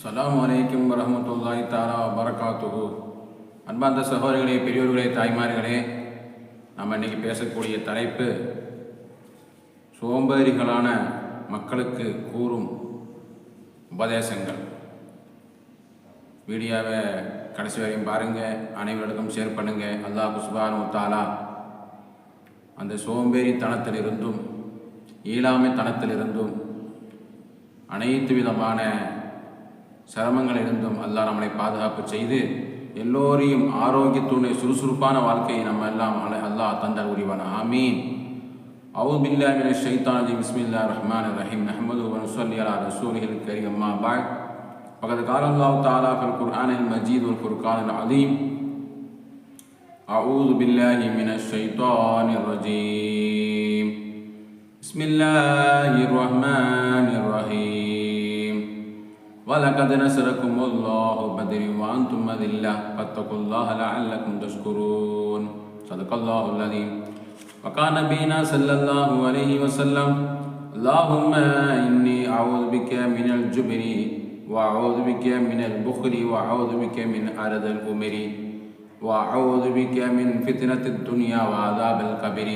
சலாம் வலைக்கம் வரமத்துல்லாய் தாலா வரகாத்துகு அன்பார்ந்த சகோதரிகளே பெரியோர்களே தாய்மார்களே நம்ம இன்னைக்கு பேசக்கூடிய தலைப்பு சோம்பேறிகளான மக்களுக்கு கூறும் உபதேசங்கள். வீடியோவை கடைசி வரையும் பாருங்கள் அனைவருக்கும் ஷேர் பண்ணுங்கள் அல்லாஹ் சுபானு தாலா அந்த சோம்பேறித்தனத்திலிருந்தும் இயலாமைத்தனத்திலிருந்தும் அனைத்து விதமான சிரமங்களிலிருந்தும் அல்லாஹ் நம்மளை பாதுகாப்பு செய்து எல்லோரையும் ஆரோக்கியத்துடைய சுறுசுறுப்பான வாழ்க்கையை நம்ம எல்லாம் அல- அல்லாஹ் தந்தால் உரிவான ஆமீன் أعوذ بالله من الشيطان الرجيم بسم الله الرحمن الرحيم نحمده ونصلي على رسوله الكريم أما بعد فقد قال الله تعالى في القرآن المجيد والفرقان العظيم أعوذ بالله من الشيطان الرجيم بسم الله الرحمن الرحيم ولقد نصركم الله بدر وأنتم أذلة. فاتقوا الله لعلكم تشكرون. صدق الله العظيم. وقال نبينا صلى الله عليه وسلم اللهم إني أعوذ بك من الجبن وأعوذ بك من البخل وأعوذ بك من أرض الأمر وأعوذ بك من فتنة الدنيا وعذاب القبر.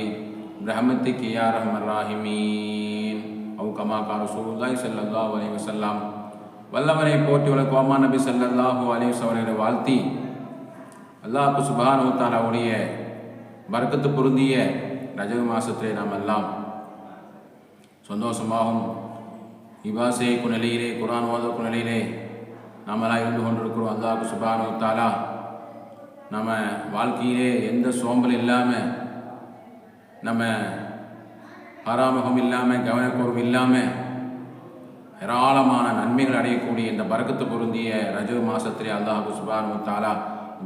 برحمتك يا أرحم الراحمين. أو كما قال رسول الله صلى الله عليه وسلم வல்லவரை போற்றி வளர்க்குவாமா நபி சல்லாஹூ அலைஹி அவர்களை வாழ்த்தி அல்லாஹு சுப்ஹானஹு வ வர்க்கத்து பொருந்திய ரஜக மாசத்திலே நாம் எல்லாம் சந்தோஷமாகவும் இபாசை குநிலையிலே குரான் ஓதக்கும் நிலையிலே நாமெல்லாம் இருந்து கொண்டிருக்கிறோம். அல்லாஹ் சுப்ஹானஹு வ நம்ம வாழ்க்கையிலே எந்த சோம்பல் இல்லாமல் நம்ம பராமுகம் இல்லாமல் கவனக்குறவு இல்லாமல் ஏராளமான நன்மைகள் அடையக்கூடிய இந்த பரக்கத்து பொருந்திய ரஜு மாசத்திலே அல்லாஹு சுபான் தாலா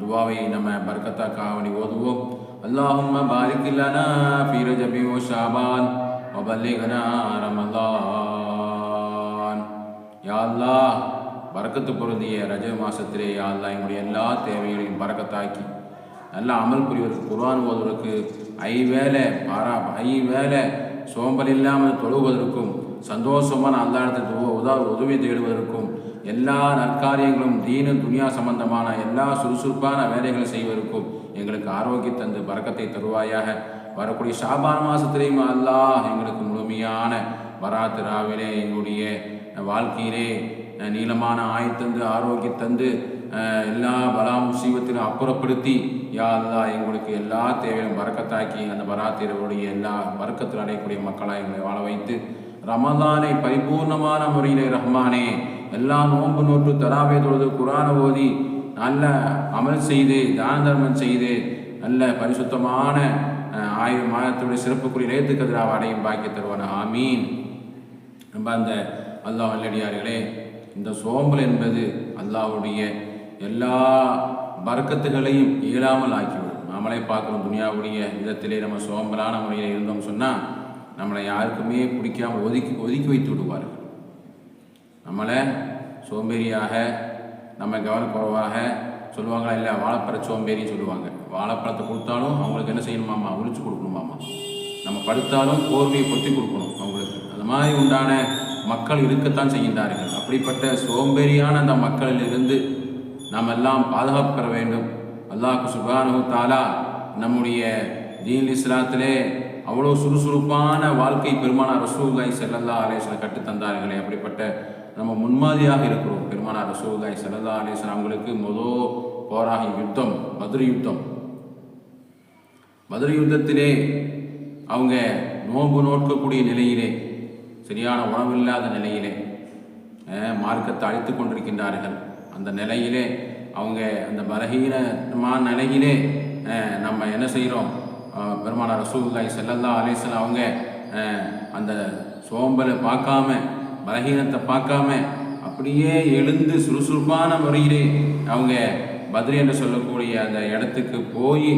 துவாவை நம்ம பரக்கத்தாக்காக காவணி ஓதுவோம். அல்லாஹும்ம பாரிக் லனா ஃபீ ரஜபி வ ஷாபான் வ பல்லிக்னா ரமலான். யா அல்லாஹ் பொருந்திய ரஜ மாசத்திலே யா என்னுடைய எங்களுடைய எல்லா தேவைகளையும் பறக்கத்தாக்கி நல்ல அமல் புரிவதற்கு குர்ஆன் ஓதுவதற்கு ஐ வேலை பாரா ஐ வேலை சோம்பல் இல்லாமல் தொழுவதற்கும் சந்தோஷமான அல்லாடத்துக்கு உதா உதவி தேடுவதற்கும் எல்லா நற்காரியங்களும் தீனு துனியா சம்பந்தமான எல்லா சுறுசுறுப்பான வேலைகளை செய்வதற்கும் எங்களுக்கு ஆரோக்கிய தந்து பறக்கத்தை தருவாயாக. வரக்கூடிய ஷாபான் மாதத்திலேயும் அல்லாஹ் எங்களுக்கு முழுமையான வராத்து ராவிலே எங்களுடைய வாழ்க்கையிலே நீளமான ஆயுத்தந்து ஆரோக்கியம் தந்து எல்லா பலா முசீபத்திலும் அப்புறப்படுத்தி யா அல்லாஹ் எங்களுக்கு எல்லா தேவையும் பறக்கத்தாக்கி அந்த வராத்திரவுடைய எல்லா வரக்கத்தில் அடையக்கூடிய மக்களாக எங்களை வாழ வைத்து ரமதானை பரிபூர்ணமான முறையிலே ரஹ்மானே எல்லா நோன்பு நோட்டு தராவே தொழுது குரான ஓதி நல்ல அமல் செய்து தான தர்மம் செய்து நல்ல பரிசுத்தமான அஹ், ஆயிரம் மாதத்துடைய சிறப்புக்குரிய லேத்து கதிராவை அடையும் பாக்கிய தருவான. ஆமீன். நம்ம அந்த அல்லாஹ் நல்லடியார்களே இந்த சோம்பல் என்பது அல்லாஹ்வுடைய எல்லா வர்க்கத்துகளையும் இயலாமல் ஆக்கிவிடும். நம்மளே பார்க்குறோம் துனியாவுடைய விதத்திலே நம்ம சோம்பலான முறையில் இருந்தோம் சொன்னால் நம்மளை யாருக்குமே பிடிக்காம ஒதுக்கி ஒதுக்கி வைத்து விடுவார்கள். நம்மளை சோம்பேறியாக நம்ம கவனக்குறவாக சொல்லுவாங்களா இல்லை வாழைப்பழ சோம்பேறின்னு சொல்லுவாங்க. வாழைப்பழத்தை கொடுத்தாலும் அவங்களுக்கு என்ன செய்யணுமாமா உரிச்சு கொடுக்கணுமாமா நம்ம படுத்தாலும் கோர்வையை பொத்தி கொடுக்கணும் அவங்களுக்கு. அது மாதிரி உண்டான மக்கள் இருக்கத்தான் செய்கின்றார்கள். அப்படிப்பட்ட சோம்பேறியான அந்த மக்களிலிருந்து நாம் எல்லாம் பாதுகாப்பு பெற வேண்டும். அல்லாஹ் சுபானு தாலா நம்முடைய தீன் இஸ்லாத்திலே அவ்வளோ சுறுசுறுப்பான வாழ்க்கை பெருமானார் ரசூல்லாய் செல்லல்லா அலேஸ்வரம் கற்று தந்தார்களே. அப்படிப்பட்ட நம்ம முன்மாதிரியாக இருக்கிறோம். பெருமானார் ரசூல்லாய் செல்லல்லா அலேஸ்வரம் அவங்களுக்கு மொதல் போராக யுத்தம் மதுரை யுத்தம். மதுரை யுத்தத்திலே அவங்க நோன்பு நோக்கக்கூடிய நிலையிலே சரியான உணவில்லாத நிலையிலே மார்க்கத்தை அழித்து கொண்டிருக்கின்றார்கள். அந்த நிலையிலே அவங்க அந்த பலகீனமான நிலையிலே நம்ம என்ன செய்கிறோம் பெருமான ரசூல்லாய் செல்லல்லா அலேசன் அவங்க அந்த சோம்பலை பார்க்காம பலகீனத்தை பார்க்காம அப்படியே எழுந்து சுறுசுறுப்பான முறையிலே அவங்க பத்ரி என்று சொல்லக்கூடிய அந்த இடத்துக்கு போய்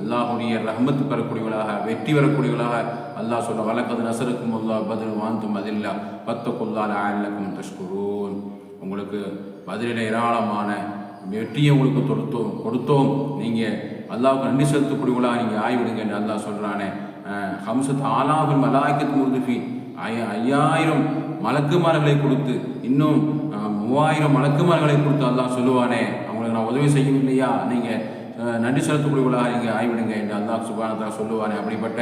அல்லாஹுடைய ரஹமத்து பெறக்கூடியவர்களாக வெற்றி பெறக்கூடியவர்களாக அல்லாஹ் சொல்ல வழக்கது நசருக்கும் அல்லா பதில் வாந்தும் அதில்லா பத்தக்குல்லால் ஆயிலக்கும் தஷ்குரூன். உங்களுக்கு பதிலில் ஏராளமான வெற்றியை உங்களுக்கு தொடுத்தோம் கொடுத்தோம். நீங்கள் அல்லாவுக்கு நன்றி செலுத்தக்கூடியவங்களா நீங்கள் ஆய்விடுங்க என்று அல்லாஹ் சொல்கிறானே ஹம்சத் ஆலாபின் மலாய்க்கத் முருதுஃபி. ஐ ஐயாயிரம் மலக்குமார்களை கொடுத்து இன்னும் மூவாயிரம் மூவாயிரம் மலக்குமார்களை கொடுத்து அல்லாஹ் சொல்லுவானே. அவங்களுக்கு நான் உதவி செய்யும் இல்லையா நீங்கள் நன்றி செலுத்தக்கூடியவர்களாக நீங்கள் ஆய்விடுங்க என்று அல்லாஹ் சுபானதா சொல்லுவானே. அப்படிப்பட்ட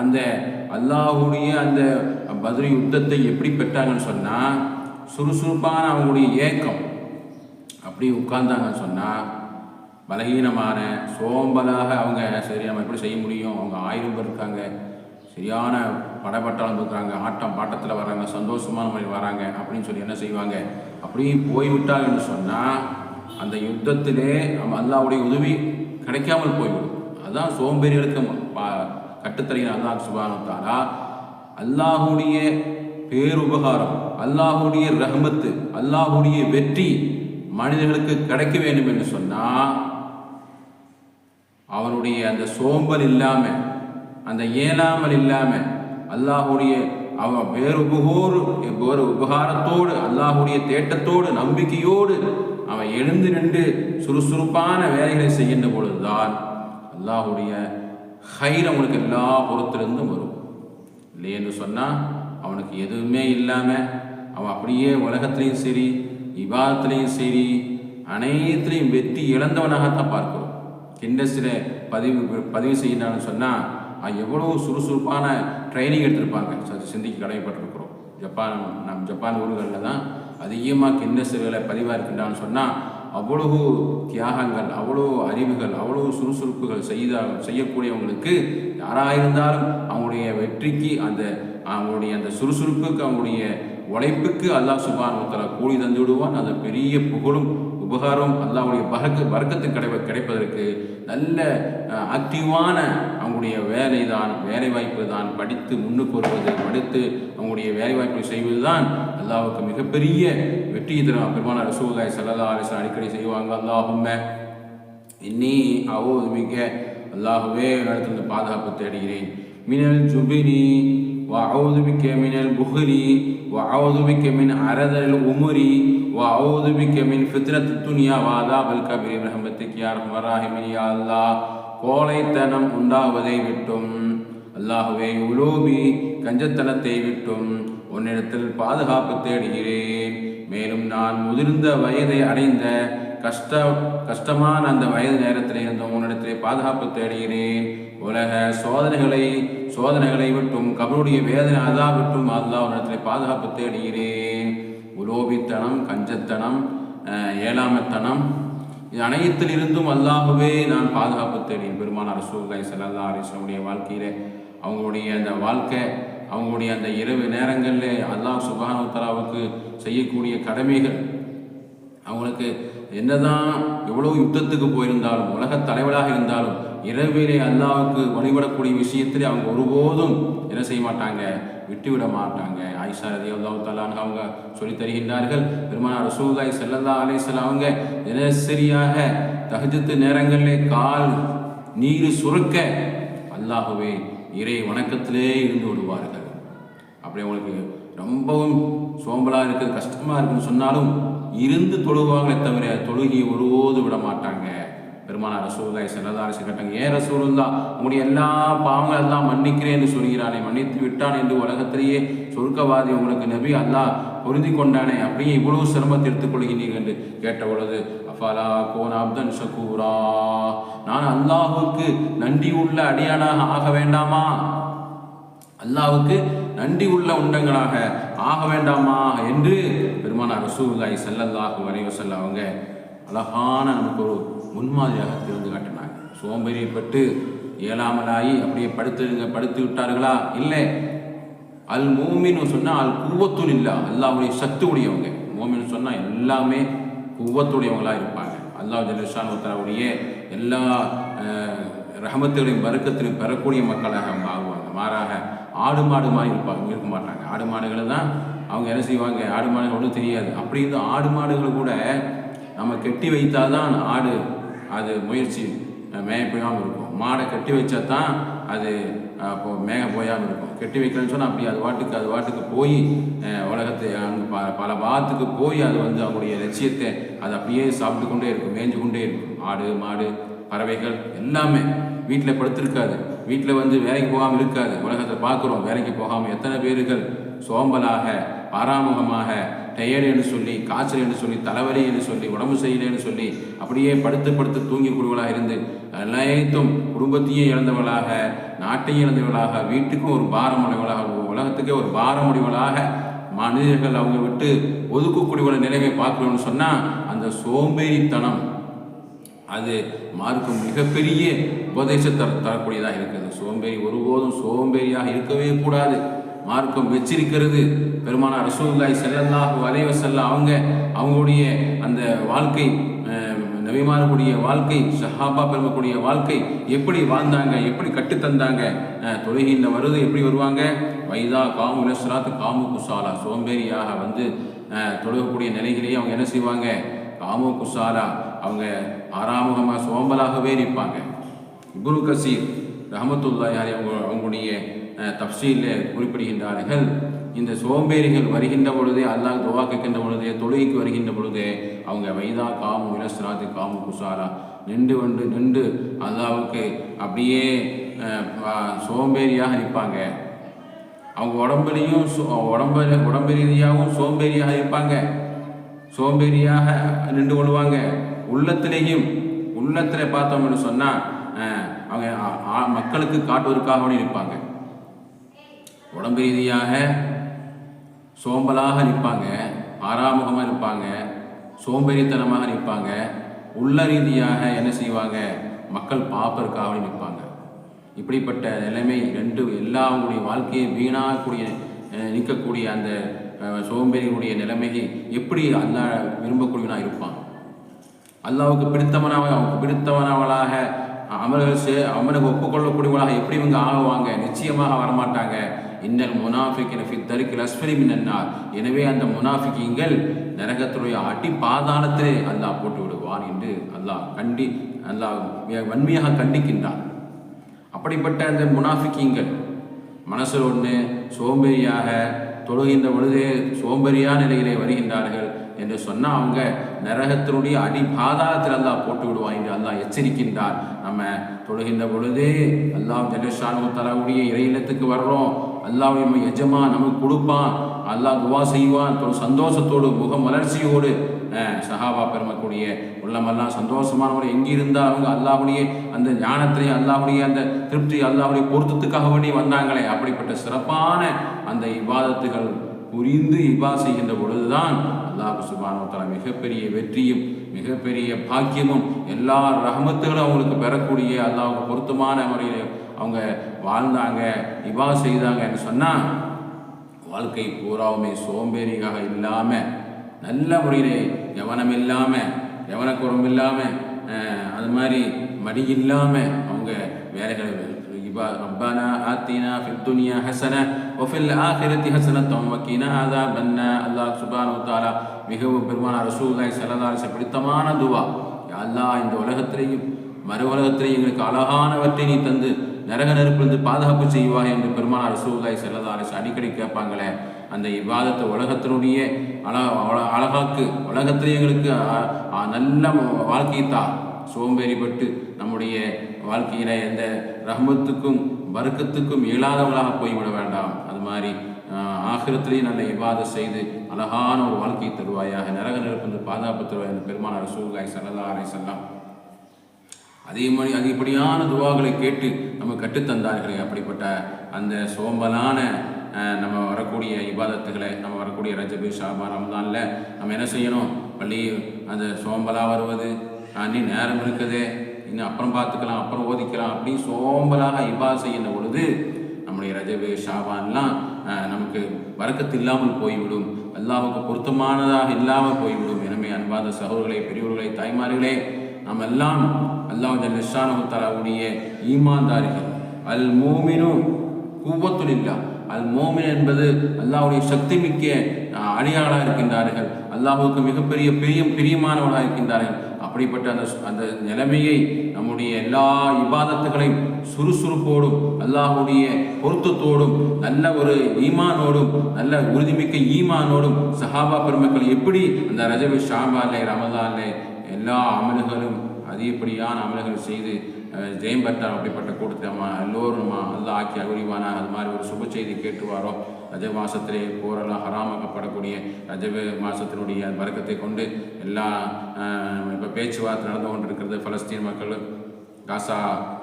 அந்த அல்லாஹுடைய அந்த பதிரி யுத்தத்தை எப்படி பெற்றாங்கன்னு சொன்னால் சுறுசுறுப்பான அவங்களுடைய ஏக்கம். அப்படி உட்கார்ந்தாங்கன்னு சொன்னால் பலகீனமான சோம்பலாக அவங்க சரி நம்ம எப்படி செய்ய முடியும்? அவங்க ஆயிரம் பேர் இருக்காங்க. சரியான படப்பட்டாலும் இருக்கிறாங்க ஆட்டம் பாட்டத்தில் வராங்க சந்தோஷமான மாதிரி வராங்க அப்படின்னு சொல்லி என்ன செய்வாங்க? அப்படி போய்விட்டாங்கன்னு சொன்னால் அந்த யுத்தத்திலே நம்ம அல்லாவுடைய உதவி கிடைக்காமல் போய்விடும். அதுதான் சோம்பேறிகளுக்கு பா- கட்டுத்தரையின் அல்லாஹ் சுபானுத்தாரா அல்லாஹுடைய பேருபகாரம் அல்லாஹுடைய ரஹமத்து அல்லாஹுடைய வெற்றி மனிதர்களுக்கு கிடைக்க வேண்டும் என்று சொன்னால் அவனுடைய அந்த சோம்பல் இல்லாமல் அந்த ஏனாமல் இல்லாமல் அல்லாஹுடைய அவன் வேறுபகோரு வேறு உபகாரத்தோடு அல்லாஹுடைய தேட்டத்தோடு நம்பிக்கையோடு அவன் எழுந்து நின்று சுறுசுறுப்பான வேலைகளை செய்கின்ற பொழுதுதான் அல்லாஹுடைய ஹைர் அவனுக்கு எல்லா புறத்திலிருந்தும் வரும். இல்லையென்று சொன்னால் அவனுக்கு எதுவுமே இல்லாமல் அவன் அப்படியே உலகத்துலேயும் சரி விவாதத்துலேயும் சரி அனைத்துலேயும் வெற்றி இழந்தவனாகத்தான் பார்க்கணும் இண்டஸ்ட்ரியில் பதிவு பதிவு செய்யணும்னு சொன்னால் எவ்வளோ சுறுசுறுப்பான ட்ரைனிங் எடுத்திருப்பாங்க. சற்று சிந்திக்க கடமைப்பட்டிருக்கிறோம் ஜப்பான் நம் ஜப்பான் ஊர்களில் தான் அதிகமாக கிண்டஸ்ட்ரிகளை பதிவாக இருக்கின்றான்னு சொன்னால் அவ்வளவு தியாகங்கள் அவ்வளோ அறிவுகள் அவ்வளோ சுறுசுறுப்புகள் செய்த செய்யக்கூடியவங்களுக்கு யாராக இருந்தாலும் அவங்களுடைய வெற்றிக்கு அந்த அவங்களுடைய அந்த சுறுசுறுப்புக்கு அவங்களுடைய உழைப்புக்கு அல்லாஹ் சுபான் உத்தரா கூலி தந்து விடுவான் அந்த பெரிய புகழும் உபகாரம் அல்லாவுடைய பறக்க வர்க்கத்து கிடை கிடைப்பதற்கு நல்ல ஆக்டிவான அவங்களுடைய வேலை தான் வேலைவாய்ப்பு தான் படித்து முன்னுக்கு வருவது படித்து அவங்களுடைய வேலைவாய்ப்பை செய்வது தான் அல்லாவுக்கு மிகப்பெரிய வெற்றி தரும். பெருமான ரசூலாய் சல்லா அலிஸ்லாம் அடிக்கடி செய்வாங்க அல்லாஹும்ம இன்னி அவோது மிக அல்லாஹுவே நடத்தின பாதுகாப்பு தேடுகிறேன் மினல் ஜுபினி وأعوذ بك من البخل وأعوذ بك من عرض الأمور وأعوذ بك من فتنة الدنيا وعذاب القبر برحمتك يا أرحم الراحمين يا الله கோழைத்தனம் உண்டாவதை விட்டும் அல்லாஹுவே உலோபி கஞ்சத்தனத்தை விட்டும் உன்னிடத்தில் பாதுகாப்பு தேடுகிறேன் மேலும் நான் முதிர்ந்த வயதை அடைந்த கஷ்ட கஷ்டமான அந்த வயது நேரத்தில் இருந்தும் உன்னிடத்திலே பாதுகாப்பு தேடுகிறேன். உலக சோதனைகளை சோதனைகளை விட்டும் கபருடைய வேதனை அதா விட்டும் அல்லாஹ் உன்னிடத்திலே பாதுகாப்பு தேடுகிறேன். உலோபித்தனம் கஞ்சத்தனம் ஏழாமத்தனம் இது அனைத்திலிருந்தும் அல்லாஹுவே நான் பாதுகாப்பு தேடினேன் பெருமானார் ரசூலுல்லாஹி செல்லல்லா அலைஹி வாழ்க்கையிலே அவங்களுடைய அந்த வாழ்க்கை அவங்களுடைய அந்த இரவு நேரங்களில் அல்லாஹ் சுப்ஹானஹு செய்யக்கூடிய கடமைகள் அவங்களுக்கு என்னதான் எவ்வளோ யுத்தத்துக்கு போயிருந்தாலும் உலக தலைவராக இருந்தாலும் இரவிலே அல்லாவுக்கு வழிபடக்கூடிய விஷயத்திலே அவங்க ஒருபோதும் என்ன செய்ய மாட்டாங்க? விட்டுவிட மாட்டாங்க. ஆயிஷா ரதி அல்லாஹ் தலான் அவங்க சொல்லித் தருகின்றார்கள் பெருமானார் ரசூலுல்லாஹி செல்லல்லா அலேசல் அவங்க தினசரியாக தகுதித்து நேரங்களிலே கால் நீர் சுருக்க அல்லாஹுவே இறை வணக்கத்திலே இருந்து விடுவார்கள். அப்படி அவங்களுக்கு ரொம்பவும் சோம்பலாக இருக்கிறது கஷ்டமாக இருக்குன்னு சொன்னாலும் இருந்து தொழுவாங்களே தவிர தொழுகையை ஒருபோது விட மாட்டாங்க பெருமானார் ரசூலுல்லாஹி செல்லதாரி அலைஹி கேட்டாங்க ஏன் ரசூலுல்லா உங்களுடைய எல்லா பாவங்கள் எல்லாம் மன்னிக்கிறேன் என்று சொல்கிறானே மன்னித்து விட்டான் என்று உலகத்திலேயே சொர்க்கவாதி உங்களுக்கு நபி அல்லாஹ் பொருந்தி கொண்டானே அப்படியே இவ்வளவு சிரமத்தை எடுத்துக்கொள்கிறீர்கள் என்று கேட்ட பொழுது அஃபாலா கோன் அப்தன் ஷக்கூரா நான் அல்லாஹுக்கு நன்றி உள்ள அடியானாக ஆக வேண்டாமா? அல்லாவுக்கு நன்றி உள்ள உண்டங்களாக ஆக வேண்டாமா என்று பெருமானார் ரசூலாய் ஸல்லல்லாஹு அலைஹி செல்ல அவங்க அழகான நமக்கு ஒரு முன்மாதிரியாக திறந்து காட்டினாங்க. சோம்பேறியப்பட்டு இயலாமலாகி அப்படியே படுத்துங்க படுத்து விட்டார்களா? இல்லை. அல் மூமின்னு சொன்னால் அல் குவத்துல் இல்லை அல்லாவுடைய சத்து உடையவங்க. மோமின்னு சொன்னால் எல்லாமே குவத்துடையவங்களாக இருப்பாங்க. அல்லாஹ் ஜல்லிஷான் உத்தரவுடைய எல்லா அஹ், ரஹமத்துகளையும் பெறக்கூடிய மக்களாக அவங்க ஆகுவாங்க மாறாக ஆடு மாடுமாக இருப்பாங்க இருக்க மாட்டாங்க. ஆடு மாடுகளை தான் அவங்க என்ன செய்வாங்க? ஆடு மாடுகள் ஒன்றும் தெரியாது. அப்படி இருந்தும் ஆடு மாடுகள் கூட நம்ம கட்டி வைத்தால் தான் ஆடு அது முயற்சி அஹ், போயாமல் இருக்கும். மாடை கட்டி வச்சா தான் அது அஹ், இப்போ மேக போயாமல் இருக்கும். கட்டி வைக்கலன்னு சொன்னால் அப்படி அது வாட்டுக்கு அது வாட்டுக்கு போய் உலகத்தை அங்கே ப பல பாத்துக்கு போய் அது வந்து அவங்களுடைய லட்சியத்தை அது அப்படியே சாப்பிட்டு கொண்டே இருக்கும். மேய்ஞ்சு கொண்டே இருக்கும். ஆடு மாடு பறவைகள் எல்லாமே வீட்டில் படுத்திருக்காது. வீட்டில் வந்து வேலைக்கு போகாமல் இருக்காது. உலகத்தை பார்க்குறோம். வேலைக்கு போகாமல் எத்தனை பேர்கள் சோம்பலாக பாராமுகமாக டயர்டு என்று சொல்லி காய்ச்சல் என்று சொல்லி தலைவலி என்று சொல்லி உடம்பு சரியில்லைன்னு சொல்லி அப்படியே படுத்து படுத்து தூங்கி குழுவலாக இருந்து அனைத்தும் குடும்பத்தையும் இழந்தவளாக நாட்டையும் இழந்தவளாக வீட்டுக்கும் ஒரு பாரமுடையவளாக உலகத்துக்கே ஒரு பாரமுடையவளாக மனிதர்கள் அவங்க விட்டு ஒதுக்கக்கூடிய நிலைமை பார்க்கணும்னு சொன்னால் அந்த சோம்பேறித்தனம் அது மார்க்கம் மிகப்பெரிய உபதேசத்தை தர தரக்கூடியதாக இருக்குது சோம்பேறி ஒருபோதும் சோம்பேறியாக இருக்கவே கூடாது. மார்க்கம் வச்சிருக்கிறது. பெருமான ரசூல்லாய் செல்லல்லாஹு அலைவ செல்ல அவங்க அவங்களுடைய அந்த வாழ்க்கை அஹ், நபிமாரக்கூடிய வாழ்க்கை ஷஹாபா பெருமக்கூடிய வாழ்க்கை எப்படி வாழ்ந்தாங்க எப்படி கட்டுத்தந்தாங்க அஹ், தொழுகின்ற வருது எப்படி வருவாங்க? வைதா காமு இலஸ்ராத்து காமு குசாலா. சோம்பேறியாக வந்து தொழுகக்கூடிய நிலையிலேயே அவங்க என்ன செய்வாங்க? காமு குசாலா. அவங்க ஆறாமுகமாக சோம்பலாகவே நிற்பாங்க. குரு கசீர் ரஹமத்துல்லா யார் அவங்க அவங்களுடைய தப்சீலில் குறிப்பிடுகின்றார்கள். இந்த சோம்பேறிகள் வருகின்ற பொழுதே அல்லாஹ் துவா கேட்கின்ற பொழுதே தொழுகைக்கு வருகின்ற பொழுதே அவங்க வைதா காமு இலஸ்ராத்து காமு குசாரா நின்று வந்து நின்று அல்லாவுக்கு அப்படியே சோம்பேறியாக நிற்பாங்க. அவங்க உடம்புலையும் சோ- உடம்பு உடம்பு ரீதியாகவும் சோம்பேறியாக இருப்பாங்க சோம்பேறியாக நின்று கொள்வாங்க. உள்ளத்திலேயும் உள்ளத்தில் பார்த்தோம்னு சொன்னால் அவங்க ஆ- மக்களுக்கு காட்டுவதற்காக நிற்பாங்க. உடம்பு ரீதியாக சோம்பலாக நிற்பாங்க ஆறாமுகமாக இருப்பாங்க சோம்பேறித்தனமாக நிற்பாங்க உள்ள ரீதியாக என்ன செய்வாங்க? மக்கள் பார்ப்பதற்காக நிற்பாங்க. இப்படிப்பட்ட நிலைமை ரெண்டு எல்லா அவங்களுடைய வாழ்க்கையை வீணாகக்கூடிய நிற்கக்கூடிய அந்த அஹ், சோம்பேறிகளுடைய நிலைமையை எப்படி அந்த விரும்பக்கூடியவனாக இருப்பான்? அல்லாவுக்கு பிடித்தவனாக அவனுக்கு பிடித்தவனவளாக அமல்கள் அவனுக்கு ஒப்புக்கொள்ளக்கூடியவளாக எப்படி இவங்க ஆகுவாங்க? நிச்சயமாக வரமாட்டாங்க. இன்னல் முனாஃபிக்கின எனஃபி தரிக்கில் அஸ்வரி மின்னார் எனவே அந்த முனாஃபிக்கிங்கள் நரகத்துடைய அடி பாதாளத்திலே அல்லாஹ் போட்டு விடுவான் என்று அல்லாஹ் கண்டி அல்லாஹ் வன்மையாக கண்டிக்கின்றான். அப்படிப்பட்ட அந்த முனாஃபிக்கிங்கள் மனசில் ஒன்று சோம்பேறியாக தொழுகின்ற பொழுதே சோம்பேறியான நிலையிலே வருகின்றார்கள் என்று சொன்னால் அவங்க நரகத்தினுடைய அடி அல்லா போட்டு விடுவான் என்று அல்லா எச்சரிக்கின்றார் நம்ம தொழுகின்ற பொழுதே அல்லாஹ் ஜெகஷானு தலாவுடைய இறையிலத்துக்கு வர்றோம். அல்லாஹ் நம்ம எஜமா நமக்கு கொடுப்பான். அல்லாஹ் துவா செய்வான். சந்தோஷத்தோடு முக மலர்ச்சியோடு சஹாபா பெருமக்கூடிய உள்ளமெல்லாம் சந்தோஷமானவர் எங்கே இருந்தால் அவங்க அல்லாவுடைய அந்த ஞானத்திலே அல்லாவுடைய அந்த திருப்தி அல்லாவுடைய பொருத்தத்துக்காக வேண்டி வந்தாங்களே. அப்படிப்பட்ட சிறப்பான அந்த இவ்வாதத்துகள் புரிந்து இவ்வா செய்கின்ற பொழுதுதான் அல்லாஹ் சுபானோ மிகப்பெரிய வெற்றியும் மிகப்பெரிய பாக்கியமும் எல்லா ரகமத்துகளும் அவங்களுக்கு பெறக்கூடிய அல்லாஹ் பொருத்தமான முறையில் அவங்க வாழ்ந்தாங்க இவ்வா செய்தாங்கன்னு சொன்னால் வாழ்க்கை பூராவுமே சோம்பேறியாக இல்லாமல் நல்ல முறையிலே கவனம் இல்லாமல் கவனக்குறம் இல்லாமல் அது மாதிரி மடி இல்லாமல் அவங்க வேலைகளை ரப்பானா ஆத்தினா ஃபித் துனியா ஹசன ஒஃபில் ஆஹிரத்தி ஹசனத்தம் வக்கீனா அதா பன்னா அல்லாஹ் சுபானு தாலா மிகவும் பெருமான ரசூல்லாய் சல்லல்லாஹு பிடித்தமான துவா. யா இந்த உலகத்திலையும் மறு உலகத்திலையும் எங்களுக்கு அழகானவற்றை நீ தந்து நரக நெருப்பிலிருந்து பாதுகாப்பு செய்வாய் என்று பெருமானார் ரசூல்லாய் செல்லதாரசு அடிக்கடி கேட்பாங்களே. அந்த இவ்வாதத்தை உலகத்தினுடைய அழ அழகாக்கு உலகத்திலே எங்களுக்கு நல்ல வாழ்க்கையை தா. சோம்பேறிப்பட்டு நம்முடைய வாழ்க்கையில எந்த ரஹமத்துக்கும் வர்க்கத்துக்கும் இயலாதவளாக போய்விட வேண்டாம். அது மாதிரி ஆகிரத்திலேயே நல்ல இவாத செய்து அழகான ஒரு வாழ்க்கையை தருவாயாக. நரக நெருப்பு பாதுகாப்பு தருவாய் என்று பெருமானார் ரசூல்லாய் செல்லதாரை செல்லாம். அதே மாதிரி அதிகப்படியான துவாக்களை கேட்டு நம்ம கற்றுத்தந்தார்கள் அப்படிப்பட்ட அந்த சோம்பலான நம்ம வரக்கூடிய இபாதத்துகளை நம்ம வரக்கூடிய ரஜபி ஷாபா ரம்தானில் நம்ம என்ன செய்யணும்? பள்ளி அந்த சோம்பலாக வருவது அஹ், இன்னும் நேரம் இருக்குது இன்னும் அப்புறம் பார்த்துக்கலாம் அப்புறம் ஓதிக்கலாம் அப்படின்னு சோம்பலாக இபா செய்கின்ற பொழுது நம்முடைய ரஜபி ஷாபான்லாம் நமக்கு வரக்கத்து இல்லாமல் போய்விடும். அல்லாஹ்வுக்கு பொருத்தமானதாக இல்லாமல் போய்விடும். எனவே அன்பாத சகோதரர்களே பெரியவர்களே தாய்மார்களே நாம் எல்லாம் அல்லாஹ் ஜல்லிஷானு தலாவுடைய ஈமான்தாரிகள். அல் மோமினு கூவத்துல் இல்லா அல் மோமின் என்பது அல்லாஹுடைய சக்தி மிக்க அஹ், அடியாளாக இருக்கின்றார்கள். அல்லாஹுக்கு மிகப்பெரிய பிரியம் பிரியமானவர்களாக இருக்கின்றார்கள். அப்படிப்பட்ட அந்த அந்த நிலைமையை நம்முடைய எல்லா இபாதத்துகளையும் சுறுசுறுப்போடும் அல்லாஹுடைய பொருத்தத்தோடும் நல்ல ஒரு ஈமானோடும் நல்ல உறுதிமிக்க ஈமானோடும் சஹாபா பெருமக்கள் எப்படி அந்த ரஜவி ஷாபாலே ரமதாலே எல்லா அமல்களும் அதிகப்படியான அமல்கள் செய்து ஜெயம் பெற்றார் அப்படிப்பட்ட கூட்டத்தை நம்ம எல்லோரும் நம்ம அல்லாஹ் ஆக்கி அகுரிவானா அது மாதிரி ஒரு சுப செய்தி கேட்டு ரஜ மாதத்திலே போரெல்லாம் ஹராமாக்கப்படக்கூடிய ரஜ மாதத்தினுடைய வர்க்கத்தை கொண்டு எல்லா இப்போ பேச்சுவார்த்தை நடந்து கொண்டிருக்கிறது. பலஸ்தீன் மக்கள் காசா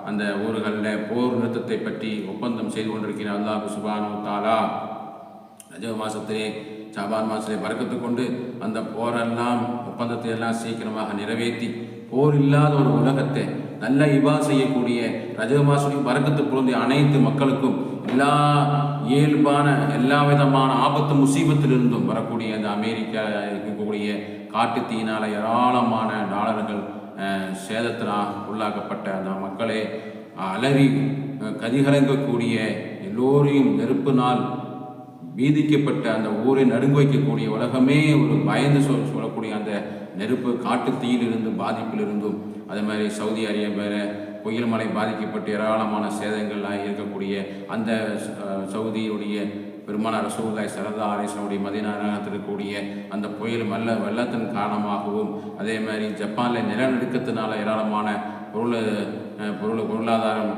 அந்த ஊர்களில் போர் நிறுத்தத்தை பற்றி ஒப்பந்தம் செய்து கொண்டிருக்கிறார். அல்லாஹ் சுபானு தாலா. ரஜ மாதத்திலே ஷாபான் மாதத்திலே பறக்கத்து கொண்டு அந்த போரெல்லாம் ஒப்பந்தத்தை எல்லாம் சீக்கிரமாக நிறைவேற்றி போர் இல்லாத ஒரு உலகத்தை நல்ல இவா செய்யக்கூடிய ரஜவ மாதத்தையும் பறக்கத்து பொருந்திய அனைத்து மக்களுக்கும் எல்லா இயல்பான எல்லா விதமான ஆபத்து முசீபத்திலிருந்தும் வரக்கூடிய அந்த அமெரிக்கா இருக்கக்கூடிய காட்டு தீயினால் ஏராளமான டாலர்கள் சேதத்தினால் உள்ளாக்கப்பட்ட அந்த மக்களே அலறி கதிகலங்கக்கூடிய எல்லோரையும் நெருப்பு நாள் பீதிக்கப்பட்ட அந்த ஊரை நடுங்க வைக்கக்கூடிய உலகமே ஒரு பயந்து சொல் சொல்லக்கூடிய அந்த நெருப்பு காட்டு தீயிலிருந்தும் பாதிப்பிலிருந்தும் அதே மாதிரி சவுதி அரேபியாவில் புயல் மலை பாதிக்கப்பட்டு ஏராளமான சேதங்கள்லாம் இருக்கக்கூடிய அந்த சவுதியுடைய பெருமான ரசூல்லாய் சரதா அரசனுடைய மதினா இருக்கக்கூடிய அந்த புயல் மல்ல வெள்ளத்தின் காரணமாகவும் அதே மாதிரி ஜப்பானில் நிலநடுக்கத்தினால் ஏராளமான பொருள் பொருள் பொருளாதாரம்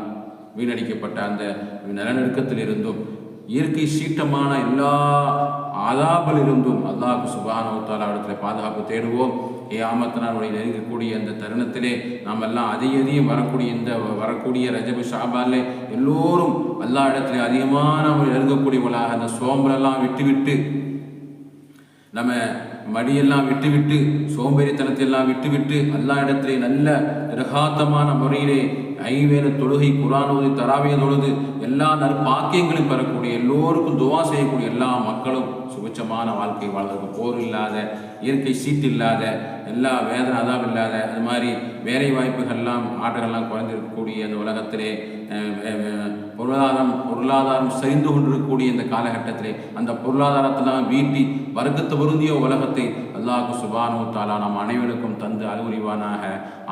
வீணடிக்கப்பட்ட அந்த நிலநடுக்கத்திலிருந்தும் இயற்கை சீட்டமான எல்லா ஆதாபிலிருந்தும் அல்லாஹு சுபானவத்தால் இடத்துல பாதுகாப்பு தேடுவோம். ஏ ஆமத்தனாருடைய நெருங்கக்கூடிய அந்த தருணத்திலே நாம் எல்லாம் அதிக அதிகம் வரக்கூடிய இந்த வரக்கூடிய ரஜபு ஷாபாலே எல்லோரும் எல்லா இடத்துலையும் அதிகமான நெருங்கக்கூடியவர்களாக அந்த சோம்பலெல்லாம் விட்டுவிட்டு நம்ம மடியெல்லாம் விட்டுவிட்டு சோம்பேறித்தனத்தை எல்லாம் விட்டுவிட்டு எல்லா இடத்திலே நல்ல இரகாத்தமான முறையிலே ஐவேறு தொழுகை குரானோதி தராவிய தொழுது எல்லா நற்பாக்கியங்களும் பெறக்கூடிய எல்லோருக்கும் துவா செய்யக்கூடிய எல்லா மக்களும் சுபிச்சமான வாழ்க்கை வாழ்ந்திருக்கும் போர் இல்லாத இயற்கை சீட்டு இல்லாத எல்லா வேதனை அதாம் இல்லாத அது மாதிரி வேலை வாய்ப்புகள்லாம் ஆட்டங்கள்லாம் குறைந்திருக்கக்கூடிய அந்த உலகத்திலே பொருளாதாரம் பொருளாதாரம் சரிந்து கொண்டிருக்கக்கூடிய இந்த காலகட்டத்திலே அந்த பொருளாதாரத்தெல்லாம் வீட்டி வர்க்கத்து பொருந்திய உலகத்தை அல்லாஹு சுபானு தாலா நாம் அனைவருக்கும் தந்து அறிவுரிவானாக.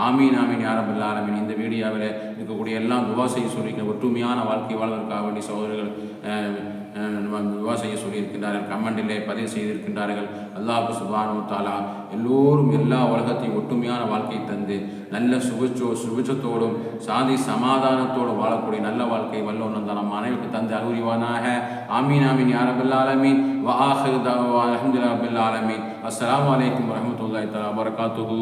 ஆமீன் ஆமீன் யாரபில் ஆலமீன். இந்த வீடியோவில் இருக்கக்கூடிய எல்லாம் துவா செய்ய ஒற்றுமையான வாழ்க்கை வாழ்வதற்காக வேண்டிய சகோதரர்கள் துவா செய்ய சொல்லியிருக்கின்றார்கள் கமெண்டிலே பதிவு செய்திருக்கின்றார்கள். அல்லாஹு சுபானு தாலா எல்லோரும் எல்லா உலகத்தையும் ஒற்றுமையான வாழ்க்கையை தந்து நல்ல சுபிச்சோ சுபிச்சத்தோடும் சாதி சமாதானத்தோடும் வாழக்கூடிய நல்ல வாழ்க்கை வல்லோன்னு தான் நம் அனைவருக்கு தந்து அறிவுரிவானாக ஆமீன் ஆமீன் யாரபில் ஆலமீன். வாஹர் அஹமதுல்லா பில் ஆலமீன். அஸ்லாம் வலைக்கம் வரமத்துல்லாய் தலா வரகாத்துஹூ